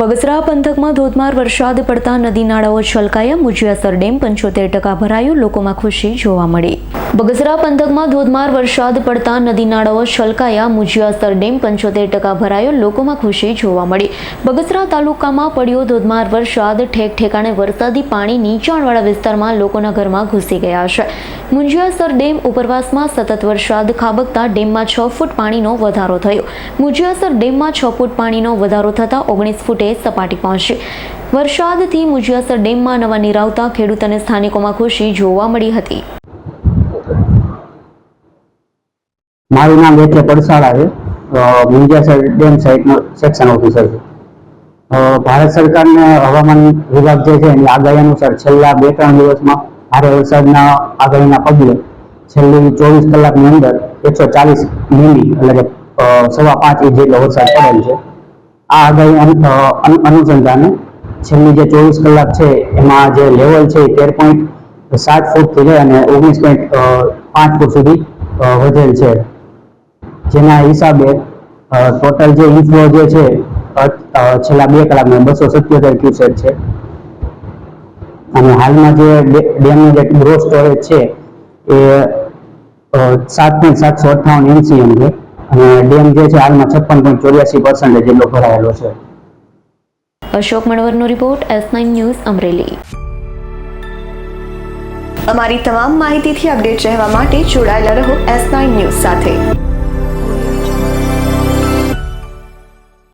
બગસરા પંથકમાં ધોધમાર વરસાદ પડતા નદી નાળાઓ છલકાયા, મુજિયાસર ડેમ પંચોતેર ટકા ભરાયો, લોકોમાં ખુશી જોવા મળી. બગસરા પંથકમાં ધોધમાર વરસાદ પડતા નદી નાળાઓ છલકાયા મુજિયાસર ડેમ પંચોતેર ટકા ભરાયો, લોકોમાં ખુશી જોવા મળી. બગસરા તાલુકામાં પડ્યો ધોધમાર વરસાદ, ઠેક ઠેકાણે વરસાદી પાણી નીચાણવાળા વિસ્તારમાં લોકોના ઘરમાં ઘૂસી ગયા છે. મુંજિયાસર ડેમ ઉપરવાસમાં સતત વરસાદ ખાબકતા ડેમમાં છ ફૂટ પાણીનો વધારો થયો. મુંજિયાસર ડેમમાં છ ફૂટ પાણીનો વધારો થતાં ઓગણીસ ફૂટે સપાટી પહોંચી. વરસાદથી મુંજિયાસર ડેમમાં નવા નીર આવતા ખેડૂત અને સ્થાનિકોમાં ખુશી જોવા મળી હતી. મારું નામ એટલે પડસાળા છે મુંજાસર ડેમ સાઇટનો સેક્શન ઓફિસર છે. ભારત સરકારને હવામાન વિભાગ જે છે, એની આગાહી અનુસાર છેલ્લા બે ત્રણ દિવસમાં ભારે વરસાદના આગાહીના પગલે છેલ્લી ચોવીસ કલાકની અંદર એકસો ચાલીસ મિલી એટલે કે સવા પાંચ ઇંચ જેટલો વરસાદ પડેલ છે. આ આગાહી અનુસંધાને છેલ્લી જે ચોવીસ કલાક છે, એમાં જે લેવલ છે, એ તેર પોઈન્ટ સાત ફૂટથી લઈ અને ઓગણીસ પોઈન્ટ પાંચ ફૂટ સુધી વધેલ છે. જેના હિસાબે ટોટલ જે ઇનફ્લો જે છે છેલ્લા બે કલાકમાં બસો સત્યોતેર ક્યુસેક છે. અને હાલમાં જે ડેમનું જે ગ્રો સ્ટોરેજ છે એ સાત પોઈન્ટ સાતસો અઠાવન એમસીએમ છે. અને ડેમ જે છે હાલમાં છપ્પન પોઈન્ટ ચોર્યાસી પર્સન્ટેજ જેટલો ભરાયેલો છે. Ashok મણવરનો report S nine news Amreli. અમારી તમામ માહિતીથી અપડેટ રહેવા માટે જોડાયેલા રહો એસ નાઇન ન્યૂઝ સાથે.